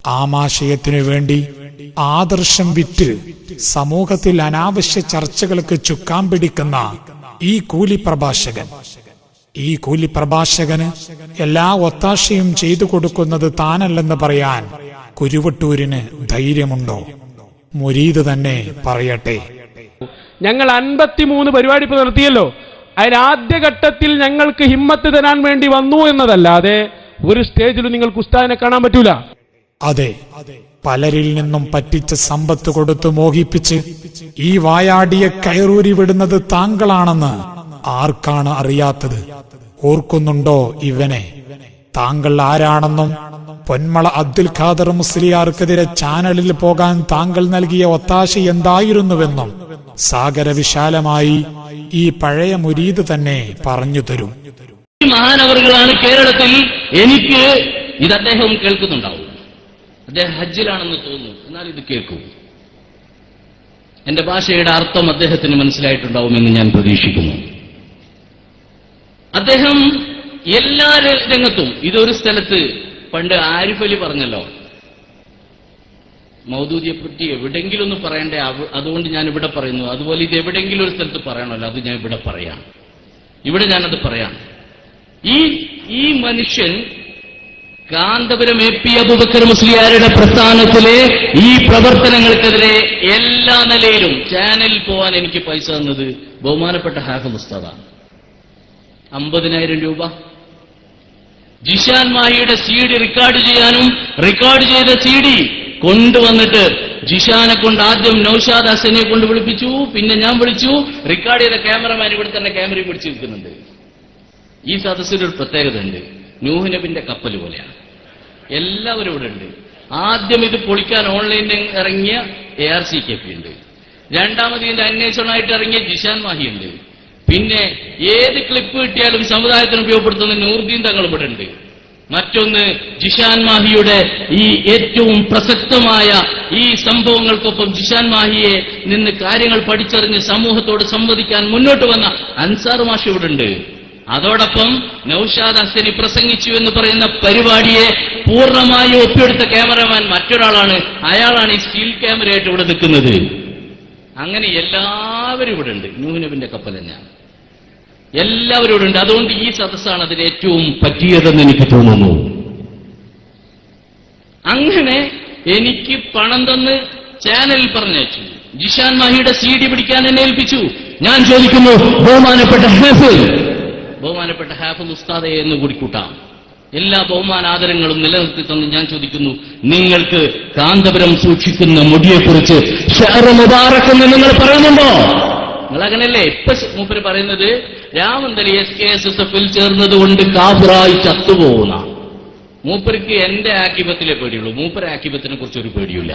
ആമാശയത്തിനു വേണ്ടി ആദർശം വിറ്റ് സമൂഹത്തിൽ അനാവശ്യ ചർച്ചകൾക്ക് ചുക്കാൻ പിടിക്കുന്ന ഈ കൂലി പ്രഭാഷകൻ ഈ കൂലി പ്രഭാഷകന് എല്ലാ ഒത്താശയും ചെയ്തു കൊടുക്കുന്നത് താനല്ലെന്ന് പറയാൻ കുരുവട്ടൂരിന് ധൈര്യമുണ്ടോ? മുരീദ് തന്നെ പറയട്ടെ. ഞങ്ങൾ അൻപത്തിമൂന്ന് പരിപാടി ഇപ്പൊ നടത്തിയല്ലോ അതിനാദ്യഘട്ടത്തിൽ ഞങ്ങൾക്ക് ഹിമ്മത്ത് തരാൻ വേണ്ടി വന്നു എന്നതല്ലാതെ ഒരു സ്റ്റേജിലും നിങ്ങൾക്ക് ഉസ്താദിനെ കാണാൻ പറ്റൂല. അതെ പലരിൽ നിന്നും പറ്റിച്ച സമ്പത്ത് കൊടുത്ത് മോഹിപ്പിച്ച് ഈ വായാടിയെ കയറൂരി വിടുന്നത് താങ്കളാണെന്ന് ആർക്കാണ് അറിയാത്തത്? ഓർക്കുന്നുണ്ടോ ഇവനെ? താങ്കൾ ആരാണെന്നും പൊന്മള അബ്ദുൽ ഖാദർ മുസ്ലിയാർക്കെതിരെ ചാനലിൽ പോകാൻ താങ്കൾ നൽകിയ ഒത്താശ എന്തായിരുന്നുവെന്നും സാഗര വിശാലമായി ഈ പഴയ മുരീത് തന്നെ പറഞ്ഞു തരും. മഹാനവറുകളാണ് കേരളത്തിൽ എനിക്ക് ഇത് അദ്ദേഹം കേൾക്കുന്നുണ്ടാവും. അദ്ദേഹം ഹജ്ജിലാണെന്ന് തോന്നുന്നു. എന്നാൽ ഇത് കേൾക്കൂ. എന്റെ ഭാഷയുടെ അർത്ഥം അദ്ദേഹത്തിന് മനസ്സിലായിട്ടുണ്ടാവുമെന്ന് ഞാൻ പ്രതീക്ഷിക്കുന്നു. അദ്ദേഹം എല്ലാ രംഗത്തും ഇതൊരു സ്ഥലത്ത് പണ്ട് ആരിഫ് അലി പറഞ്ഞല്ലോ മൗദൂദിയെ പറ്റി എവിടെങ്കിലും ഒന്ന് പറയണ്ടേ? അതുകൊണ്ട് ഞാൻ ഇവിടെ പറയുന്നു. അതുപോലെ ഇത് എവിടെങ്കിലും ഒരു സ്ഥലത്ത് പറയണമല്ലോ. അത് ഞാൻ ഇവിടെ പറയാം. ഇവിടെ ഞാനത് പറയാം. ഈ ഈ മനുഷ്യൻ കാന്തപുരം എ പി അബുബക്കർ മുസ്ലിയാരുടെ പ്രസ്ഥാനത്തിലെ ഈ പ്രവർത്തനങ്ങൾക്കെതിരെ എല്ലാ നിലയിലും ചാനലിൽ പോവാൻ എനിക്ക് പൈസ തന്നത് ബഹുമാനപ്പെട്ട ഹാഫ മുസ്താദാണ് അമ്പതിനായിരം രൂപ. ജിഷാൻ മാഹിയുടെ സി ഡി റെക്കോർഡ് ചെയ്യാനും റെക്കോർഡ് ചെയ്ത സി ഡി കൊണ്ടുവന്നിട്ട് ജിഷാനെ കൊണ്ട് ആദ്യം നൌഷാദ് ഹസനെ കൊണ്ട് വിളിപ്പിച്ചു പിന്നെ ഞാൻ വിളിച്ചു റെക്കോർഡ് ചെയ്ത ക്യാമറമാൻ ഇവിടെ തന്നെ ക്യാമറയും പിടിച്ചു നിൽക്കുന്നുണ്ട്. ഈ സദസ്സിൽ ഒരു പ്രത്യേകത ഉണ്ട് ന്യൂഹനബിന്റെ കപ്പൽ പോലെയാണ്. എല്ലാവരും ഇവിടെ ഉണ്ട്. ആദ്യം ഇത് പൊളിക്കാൻ ഓൺലൈനിൽ ഇറങ്ങിയ A R C K P ഉണ്ട്. രണ്ടാമത് ഇതിന്റെ അന്വേഷണമായിട്ട് ഇറങ്ങിയ ജിഷാൻ മാഹി ഉണ്ട്. പിന്നെ ഏത് ക്ലിപ്പ് കിട്ടിയാലും സമുദായത്തിന് ഉപയോഗപ്പെടുത്തുന്ന നൂർദീൻ തങ്ങൾ ഇവിടെ ഉണ്ട്. മറ്റൊന്ന് ജിഷാൻ മാഹിയുടെ ഈ ഏറ്റവും പ്രസക്തമായ ഈ സംഭവങ്ങൾക്കൊപ്പം ജിഷാൻ മാഹിയെ നിന്ന് കാര്യങ്ങൾ പഠിച്ചറിഞ്ഞ് സമൂഹത്തോട് സംവദിക്കാൻ മുന്നോട്ട് വന്ന അൻസാർ മാഷി ഇവിടെ ഉണ്ട്. അതോടൊപ്പം നൌഷാദ് അസനി പ്രസംഗിച്ചു എന്ന് പറയുന്ന പരിപാടിയെ പൂർണമായി ഒപ്പിയെടുത്ത ക്യാമറമാൻ മറ്റൊരാളാണ്. അയാളാണ് ഈ സ്റ്റീൽ ക്യാമറയായിട്ട് ഇവിടെ നിൽക്കുന്നത്. അങ്ങനെ എല്ലാവരും ഇവിടെ ഉണ്ട്. നൂഹ്നബിന്റെ കപ്പൽ തന്നെയാണ്. എല്ലാവരും ഇവിടെ ഉണ്ട്. അതുകൊണ്ട് ഈ സദസ്സാണ് അതിന് ഏറ്റവും പറ്റിയതെന്ന് എനിക്ക് തോന്നുന്നു. അങ്ങനെ എനിക്ക് പണം തന്ന് ചാനലിൽ പറഞ്ഞയച്ചു. ജിഷാൻ മാഹിയുടെ സി ഡി പിടിക്കാൻ എന്നെ ഏൽപ്പിച്ചു. ഞാൻ ചോദിക്കുന്നു ബഹുമാനപ്പെട്ട ഹാഫിൽ ബഹുമാനപ്പെട്ട ഹാഫിൽ ഉസ്താദെ എന്ന് കൂടി കൂട്ടാം. എല്ലാ ബഹുമാനാദരങ്ങളും നിലനിർത്തി തന്ന് ഞാൻ ചോദിക്കുന്നു നിങ്ങൾക്ക് കാന്തപുരം സൂക്ഷിക്കുന്ന മുടിയെക്കുറിച്ച് എന്ന് നിങ്ങൾ പറയുന്നുണ്ടോ? നിങ്ങൾ അങ്ങനെയല്ലേ ഇപ്പൊ മൂപ്പര് പറയുന്നത് Ramanthali S K S S എഫിൽ ചേർന്നത് കൊണ്ട് കാഫിറായി ചത്തുപോകുന്ന മൂപ്പർക്ക് എന്റെ ആക്കിപത്തിലെ പേടിയുള്ളൂ. മൂപ്പര ആക്കിപത്തിനെ കുറിച്ച് ഒരു പേടിയില്ല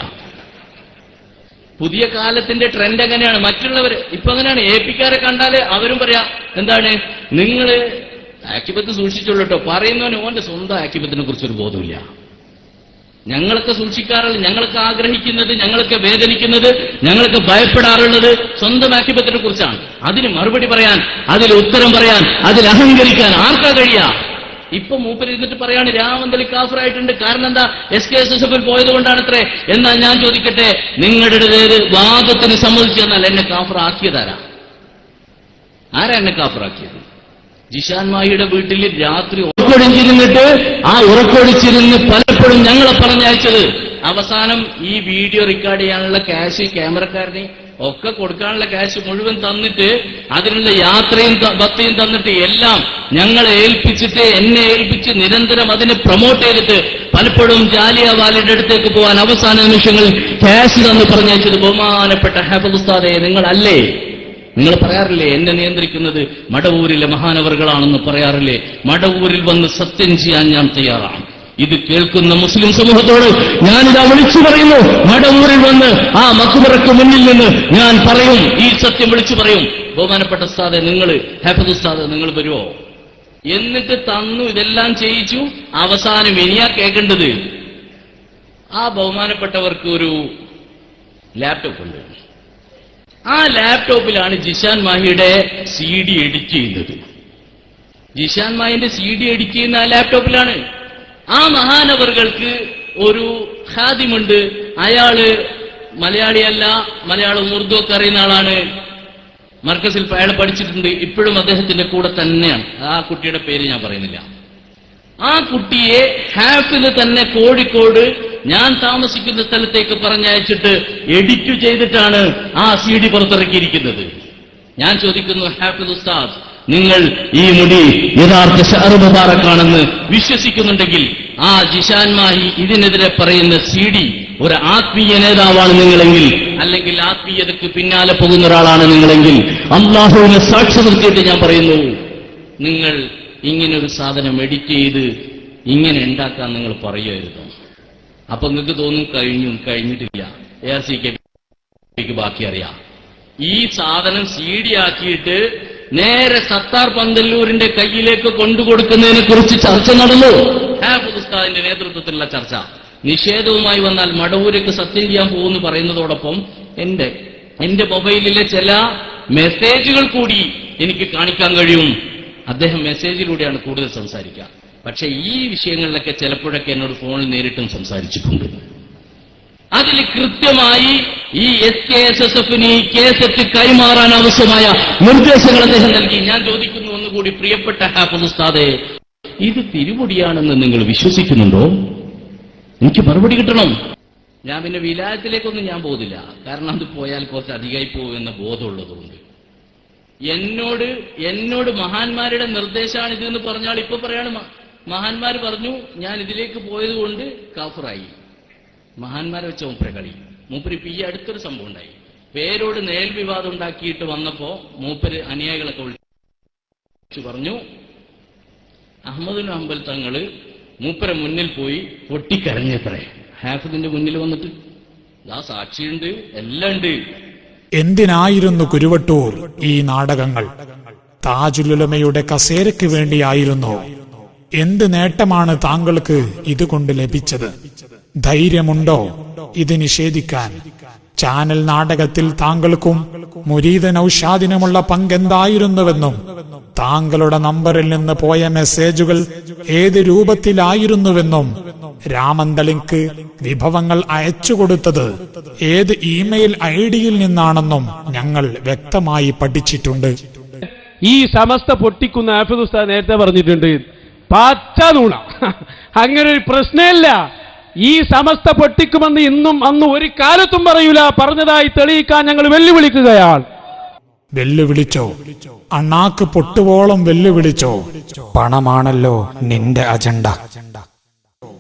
പുതിയ കാലത്തിന്റെ ട്രെൻഡ് എങ്ങനെയാണ്? മറ്റുള്ളവർ ഇപ്പൊ എങ്ങനെയാണ്? എ പിക്കാരെ കണ്ടാൽ അവരും പറയാ എന്താണ്? നിങ്ങൾ ആക്കിപത്ത് സൂക്ഷിച്ചുള്ളൂ കേട്ടോ പറയുന്നവന് ഓന്റെ സ്വന്തം ആക്കിപത്തിനെ കുറിച്ചൊരു ബോധമില്ല. ഞങ്ങളൊക്കെ സൂക്ഷിക്കാറുള്ളത് ഞങ്ങളൊക്കെ ആഗ്രഹിക്കുന്നത് ഞങ്ങളൊക്കെ വേദനിക്കുന്നത് ഞങ്ങളൊക്കെ ഭയപ്പെടാറുള്ളത് സ്വന്തം ആക്കിപത്തിനെ കുറിച്ചാണ്. അതിന് മറുപടി പറയാൻ അതിൽ ഉത്തരം പറയാൻ അതിൽ അഹങ്കരിക്കാൻ ആർക്കാ കഴിയാ? ഇപ്പൊ മൂപ്പര് ഇരുന്നിട്ട് പറയാണ് രാമന്തലി കാഫറായിട്ടുണ്ട്. കാരണം എന്താ? എസ് കെ എസ് എസ് എഫിൽ പോയത് കൊണ്ടാണത്രേ എന്നാൽ ഞാൻ ചോദിക്കട്ടെ? നിങ്ങളുടെ പേര് വാദത്തിന് സമ്മതിച്ചു തന്നാൽ എന്നെ കാഫറാക്കിയതാരാ? ആരാ എന്നെ കാഫറാക്കിയത്? ജിഷാൻ മായിയുടെ വീട്ടിൽ രാത്രി ഉറക്കൊടിച്ചിരുന്നിട്ട് ആ ഉറക്കൊടിച്ചിരുന്ന് പലപ്പോഴും ഞങ്ങളെ പറഞ്ഞയച്ചത്. അവസാനം ഈ വീഡിയോ റെക്കോർഡ് ചെയ്യാനുള്ള ക്യാഷ് ക്യാമറക്കാരന് ഒക്കെ കൊടുക്കാനുള്ള ക്യാഷ് മുഴുവൻ തന്നിട്ട് അതിനുള്ള യാത്രയും ഭക്തിയും തന്നിട്ട് എല്ലാം ഞങ്ങളെ ഏൽപ്പിച്ചിട്ട് എന്നെ ഏൽപ്പിച്ച് നിരന്തരം അതിനെ പ്രൊമോട്ട് ചെയ്തിട്ട് പലപ്പോഴും ജാലിയവാലിന്റെ അടുത്തേക്ക് പോകാൻ അവസാന നിമിഷങ്ങളിൽ ക്യാഷ് തന്ന് പറഞ്ഞത് ബഹുമാനപ്പെട്ട ഹെബുസ്താദെ നിങ്ങളല്ലേ? നിങ്ങൾ പറയാറില്ലേ എന്നെ നിയന്ത്രിക്കുന്നത് മടവൂരിലെ മഹാനവറുകളാണെന്ന് പറയാറില്ലേ? മടവൂരിൽ വന്ന് സത്യം ചെയ്യാൻ ഞാൻ തയ്യാറാണ്. ഇത് കേൾക്കുന്ന മുസ്ലിം സമൂഹത്തോട് ഞാനിതാ വിളിച്ചു പറയുന്നു. മടവൂരിൽ വന്ന് ആ മക്കുമുറക്ക് മുന്നിൽ നിന്ന് ഞാൻ പറയും. ഈ സത്യം വിളിച്ചു പറയും. ബഹുമാനപ്പെട്ട ഉസ്താദെ നിങ്ങൾ ഹാഫിദ് ഉസ്താദെ നിങ്ങൾ വരുമോ എന്നിട്ട് തന്നു ഇതെല്ലാം ചെയ്യിച്ചു. അവസാനം ഇനിയാ കേൾക്കേണ്ടത്? ആ ബഹുമാനപ്പെട്ടവർക്ക് ഒരു ലാപ്ടോപ്പ് ഉണ്ട്. ആ ലാപ്ടോപ്പിലാണ് ജിഷാൻ മാഹിയുടെ സി ഡി എഡിറ്റ് ചെയ്യുന്നത്. ജിഷാൻ മാഹിന്റെ സി ഡി എഡിറ്റ് ചെയ്യുന്ന ആ ലാപ്ടോപ്പിലാണ് ആ മഹാനവറുകൾക്ക് ഒരു ഖാദിമുണ്ട്. അയാൾ മലയാളിയല്ല മലയാളം ഉറുദു ഒക്കെ അറിയുന്ന ആളാണ്. മർക്കസിൽ അയാൾ പഠിച്ചിട്ടുണ്ട് ഇപ്പോഴും അദ്ദേഹത്തിന്റെ കൂടെ തന്നെയാണ്. ആ കുട്ടിയുടെ പേര് ഞാൻ പറയുന്നില്ല. ആ കുട്ടിയെ ഹാഫിന് തന്നെ കോഴിക്കോട് ഞാൻ താമസിക്കുന്ന സ്ഥലത്തേക്ക് പറഞ്ഞയച്ചിട്ട് എഡിറ്റ് ചെയ്തിട്ടാണ് ആ സി ഡി പുറത്തിറക്കിയിരിക്കുന്നത്. ഞാൻ ചോദിക്കുന്നു ഹാഫിൽ ഉസ്താദ് നിങ്ങൾ ഈ മുടി യഥാർത്ഥ ഷഹർ വിശ്വസിക്കുന്നുണ്ടെങ്കിൽ ആ ജിഷാൻ മാഹി ഇതിനെതിരെ പറയുന്ന സി ഡി ഒരു ആത്മീയ നേതാവാണ് നിങ്ങളെങ്കിൽ അല്ലെങ്കിൽ ആത്മീയതയ്ക്ക് പിന്നാലെ പോകുന്ന ഒരാളാണ് നിങ്ങളെങ്കിൽ അള്ളാഹുവിനെ സാക്ഷി നിർത്തിയിട്ട് ഞാൻ പറയുന്നു നിങ്ങൾ ഇങ്ങനെ ഒരു സാധനം എഡിറ്റ് ചെയ്ത് ഇങ്ങനെ ഉണ്ടാക്കാൻ നിങ്ങൾ പറയുമായിരുന്നു അപ്പൊ നിങ്ങൾക്ക് തോന്നും കഴിഞ്ഞു കഴിഞ്ഞിട്ടില്ല. എ ആർ സി കെ ബാക്കി അറിയാം. ഈ സാധനം സി ഡി ആക്കിയിട്ട് നേരെ സത്താർ പന്തല്ലൂരിന്റെ കയ്യിലേക്ക് കൊണ്ടുകൊടുക്കുന്നതിനെ കുറിച്ച് ചർച്ച നടന്നു. ഹാഫിദ് ഉസ്താദിന്റെ നേതൃത്വത്തിലുള്ള ചർച്ച. നിഷേധവുമായി വന്നാൽ മടവൂരേക്ക് സത്യം ചെയ്യാൻ പോകുമെന്ന് പറയുന്നതോടൊപ്പം എന്റെ എന്റെ മൊബൈലിലെ ചില മെസ്സേജുകൾ കൂടി എനിക്ക് കാണിക്കാൻ കഴിയും. അദ്ദേഹം മെസ്സേജിലൂടെയാണ് കൂടുതൽ സംസാരിക്കുക. പക്ഷേ ഈ വിഷയങ്ങളിലൊക്കെ ചിലപ്പോഴൊക്കെ എന്നോട് ഫോണിൽ നേരിട്ടും സംസാരിച്ചിട്ടുണ്ട്. അതിൽ കൃത്യമായി ഈ എസ് കെ എസ് എസ് എഫിന് ഈ കേസെറ്റ് കൈമാറാൻ ആവശ്യമായ നിർദ്ദേശങ്ങൾ അദ്ദേഹം നൽകി. ഞാൻ ചോദിക്കുന്നു ഒന്നുകൂടി പ്രിയപ്പെട്ട ഉസ്താദെ ഇത് തിരുമുടിയാണെന്ന് നിങ്ങൾ വിശ്വസിക്കുന്നുണ്ടോ? എനിക്ക് മറുപടി കിട്ടണം. ഞാൻ പിന്നെ വിലായത്തിലേക്കൊന്നും ഞാൻ പോകുന്നില്ല കാരണം അത് പോയാൽ കുറച്ച് അധികമായി പോകുമെന്ന ബോധമുള്ളതുകൊണ്ട്. എന്നോട് എന്നോട് മഹാന്മാരുടെ നിർദ്ദേശമാണ് ഇതെന്ന് പറഞ്ഞാൽ ഇപ്പൊ പറയാണ് മഹാന്മാർ പറഞ്ഞു ഞാൻ ഇതിലേക്ക് പോയതുകൊണ്ട് കാഫറായി. മഹാന്മാരെ വെച്ച മൂപ്പരെ കളി മൂപ്പര് ഇപ്പൊ ഈ അടുത്തൊരു സംഭവം ഉണ്ടായി. പേരോട് നേൽ വിവാദം ഉണ്ടാക്കിയിട്ട് വന്നപ്പോ മൂപ്പര് അനുയായികളൊക്കെ വിളിച്ചു പറഞ്ഞു അഹമ്മദുൽ അമ്പൽ തങ്ങൾ മൂപ്പരെ മുന്നിൽ പോയി പൊട്ടിക്കരഞ്ഞത്രേ. ഹാഫിദിന്റെ മുന്നിൽ വന്നിട്ട് ആ സാക്ഷിയുണ്ട് എല്ലാം ഉണ്ട്. എന്തിനായിരുന്നു കുരുവട്ടൂർ ഈ നാടകങ്ങൾ? താജുലുലമയുടെ കസേരയ്ക്ക് വേണ്ടിയായിരുന്നു. എന്ത് നേട്ടമാണ് താങ്കൾക്ക് ഇതുകൊണ്ട് ലഭിച്ചത്? ധൈര്യമുണ്ടോ? ഇത് നിഷേധിക്കാൻ. ചാനൽ നാടകത്തിൽ താങ്കൾക്കും മുരീദ നൌഷാദിനുമുള്ള പങ്കെന്തായിരുന്നുവെന്നും താങ്കളുടെ നമ്പറിൽ നിന്ന് പോയ മെസ്സേജുകൾ ഏത് രൂപത്തിലായിരുന്നുവെന്നും രാമന്തളിക്ക് വിഭവങ്ങൾ അയച്ചുകൊടുത്തത് ഏത് ഇമെയിൽ ഐ ഡിയിൽ നിന്നാണെന്നും ഞങ്ങൾ വ്യക്തമായി പഠിച്ചിട്ടുണ്ട്. ഈ സമസ്ത പൊട്ടിക്കുന്ന ആഫിദ് ഉസ്താദ് നേരത്തെ പറഞ്ഞിട്ടുണ്ട് പച്ച നൂണ അങ്ങനെ ഒരു പ്രശ്നമില്ല. ഈ സമസ്ത പൊട്ടിക്കുമെന്ന് ഇന്നും അന്ന് ഒരു കാലത്തും പറയൂല. പറഞ്ഞതായി തെളിയിക്കാൻ ഞങ്ങൾ വെല്ലുവിളിക്കുകയാൾ വെല്ലുവിളിച്ചോ? അണ്ണാക്ക് പൊട്ടുവോളം വെല്ലുവിളിച്ചോ? പണമാണല്ലോ നിന്റെ അജണ്ട.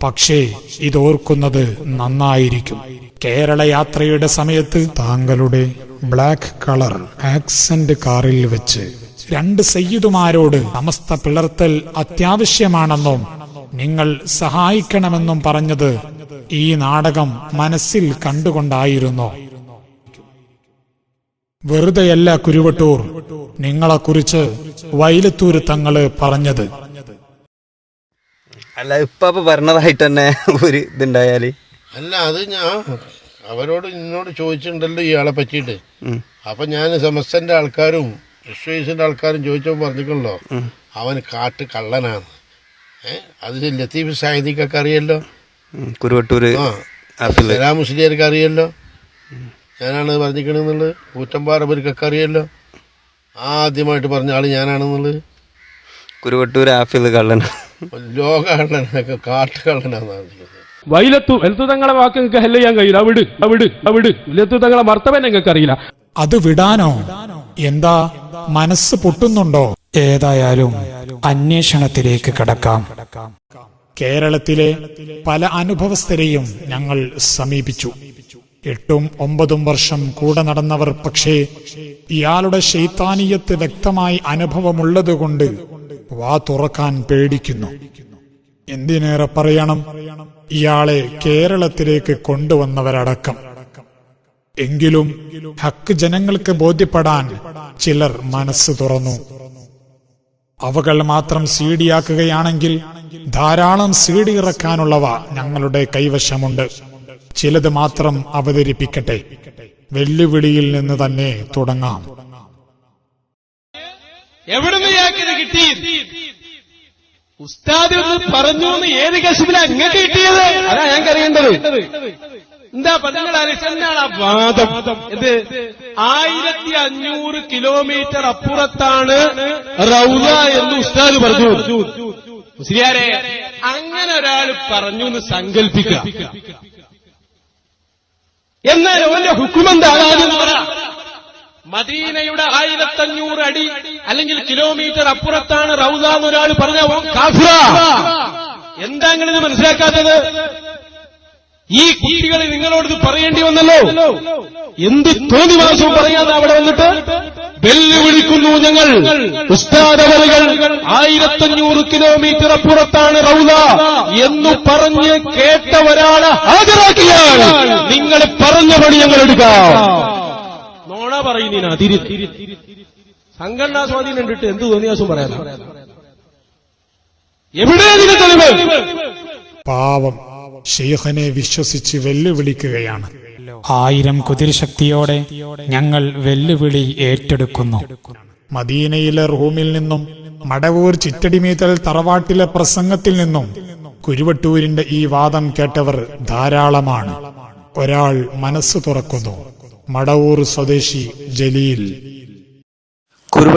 പക്ഷേ ഇതോർക്കുന്നത് നന്നായിരിക്കും. കേരള യാത്രയുടെ സമയത്ത് താങ്കളുടെ ബ്ലാക്ക് കളർ ആക്സന്റ് കാറിൽ വെച്ച് രണ്ട് സയ്യിദുമാരോട് സമസ്ത പിളർത്തൽ അത്യാവശ്യമാണെന്നും നിങ്ങൾ സഹായിക്കണമെന്നും പറഞ്ഞത് ഈ നാടകം മനസ്സിൽ കണ്ടുകൊണ്ടായിരുന്നു. വെറുതെയല്ല കുരുവട്ടൂർ നിങ്ങളെക്കുറിച്ച് വൈലത്തൂര് തങ്ങൾ പറഞ്ഞത്. അല്ല ഇപ്പൊ പറഞ്ഞതായിട്ട് തന്നെ ഒരു ഇതുണ്ടായാൽ. അല്ല അത് ഞാൻ അവരോട് നിന്നോട് ചോദിച്ചിട്ടുണ്ടല്ലോ ഇയാളെ പറ്റിയിട്ട്. അപ്പൊ ഞാൻ സമസ്തന്റെ ആൾക്കാരും വിശ്വസിന്റെ ആൾക്കാരും ചോദിച്ചപ്പോൾ പറഞ്ഞിട്ടുള്ളോ അവൻ കാട്ട് കള്ളനാണ്. ഏ? അത് ലത്തീഫ് സാഹിദിക്കൊക്കെ അറിയല്ലോ? കുരുവട്ടൂർ കുരുവട്ടൂര് ആ. മുസ്ലിയർക്ക് അറിയല്ലോ? ഞാനാണ് പറഞ്ഞിരിക്കണെന്നുള്ളത് കൂറ്റമ്പാറവർക്കൊക്കെ അറിയല്ലോ? ആദ്യമായിട്ട് പറഞ്ഞ ആൾ ഞാനാണെന്നുള്ളത്? കുരുവട്ടൂർ ആഫിൽ കള്ളൻ. ലോക കള്ളനൊക്കെ കാട്ട് പറഞ്ഞിരിക്കുന്നത്. വൈലത്തു വലുത്തു തങ്ങളെ വാക്ക് നിങ്ങൾക്ക് ഹെല്ല് ചെയ്യാൻ കഴിയില്ല. അവിട് അവിട് അവിട്. വലുത്തു തങ്ങളെ മർത്തവൻ നിങ്ങൾക്ക് അറിയില്ല അത് വിടാനോ? എന്താ മനസ്സ് പൊട്ടുന്നുണ്ടോ? ഏതായാലും അന്വേഷണത്തിലേക്ക് കടക്കാം. കേരളത്തിലെ പല അനുഭവസ്ഥരെയും ഞങ്ങൾ സമീപിച്ചു. എട്ടും ഒമ്പതും വർഷം കൂടെ നടന്നവർ പക്ഷേ ഇയാളുടെ ശൈത്താനീയത്ത് വ്യക്തമായി അനുഭവമുള്ളതുകൊണ്ട് വാ തുറക്കാൻ പേടിക്കുന്നു. എന്തിനേറെ പറയണം? ഇയാളെ കേരളത്തിലേക്ക് കൊണ്ടുവന്നവരടക്കം. എങ്കിലും ഹക്ക് ജനങ്ങൾക്ക് ബോധ്യപ്പെടാൻ ചിലർ മനസ്സ് തുറന്നു. അവകൾ മാത്രം സീഡിയാക്കുകയാണെങ്കിൽ ധാരാളം സീഡി ഇറക്കാനുള്ളവ ഞങ്ങളുടെ കൈവശമുണ്ട്. ചിലത് മാത്രം അവതരിപ്പിക്കട്ടെ. വെല്ലുവിളിയിൽ നിന്ന് തന്നെ തുടങ്ങാം. കിട്ടി? ഉസ്താദ് പറഞ്ഞു ഏത് കശുവില ഇങ്ങനെ കിട്ടിയത്? അതാ ഞങ്ങൾക്ക് അറിയേണ്ടത് എന്താ എന്താണ് ആ വാദം? ഇത് ആയിരത്തി അഞ്ഞൂറ് കിലോമീറ്റർ അപ്പുറത്താണ് റൗല എന്ന് ഉസ്താദ് പറഞ്ഞു. ശരിയാരെ അങ്ങനെ ഒരാൾ പറഞ്ഞു എന്ന് സങ്കല്പിക്കുക എന്നാൽ ഓന്റെ ഹുക്കുമെന്താ മദീനയുടെ ആയിരത്തഞ്ഞൂറ് അടി അല്ലെങ്കിൽ കിലോമീറ്റർ അപ്പുറത്താണ് റൗദ എന്നൊരാൾ പറഞ്ഞ കാഫിറ. എന്താ നിങ്ങളിത് മനസ്സിലാക്കാത്തത്? ഈ കുട്ടികൾ നിങ്ങളോട് പറയേണ്ടി വന്നല്ലോ. എന്ത് തോന്നിവാസവും പറയാതെ അവിടെ വന്നിട്ട്? വെല്ലുവിളിക്കുന്നു ഞങ്ങൾ. ഉസ്താദവറുകൾ ആയിരത്തഞ്ഞൂറ് കിലോമീറ്റർ അപ്പുറത്താണ് റൗദ എന്ന് പറഞ്ഞ് കേട്ട ഒരാളെ ഹാജരാക്കിയാണ്. നിങ്ങൾ പറഞ്ഞ പണി ഞങ്ങൾ എടുക്കാം. നോണ പറയുന്നതിന് സംഘടനാ സ്വാധീനം കണ്ടിട്ട് എന്ത് തോന്നിയാസും പറയാം എവിടെ ഇതിന് തെളിവ് പാവം. ഷെയ്ഖനെ വിശ്വസിച്ച് വെല്ലുവിളിക്കുകയാണ്. ആയിരം കുതിരശക്തിയോടെ ഞങ്ങൾ വെല്ലുവിളി ഏറ്റെടുക്കുന്നു. മദീനയിലെ റൂമിൽ നിന്നും മടവൂർ ചിറ്റടിമീതൽ തറവാട്ടിലെ പ്രസംഗത്തിൽ നിന്നും കുരുവട്ടൂരിന്റെ ഈ വാദം കേട്ടവർ ധാരാളമാണ്. ഒരാൾ മനസ്സ് തുറക്കുന്നു. മടവൂർ സ്വദേശി ജലീൽ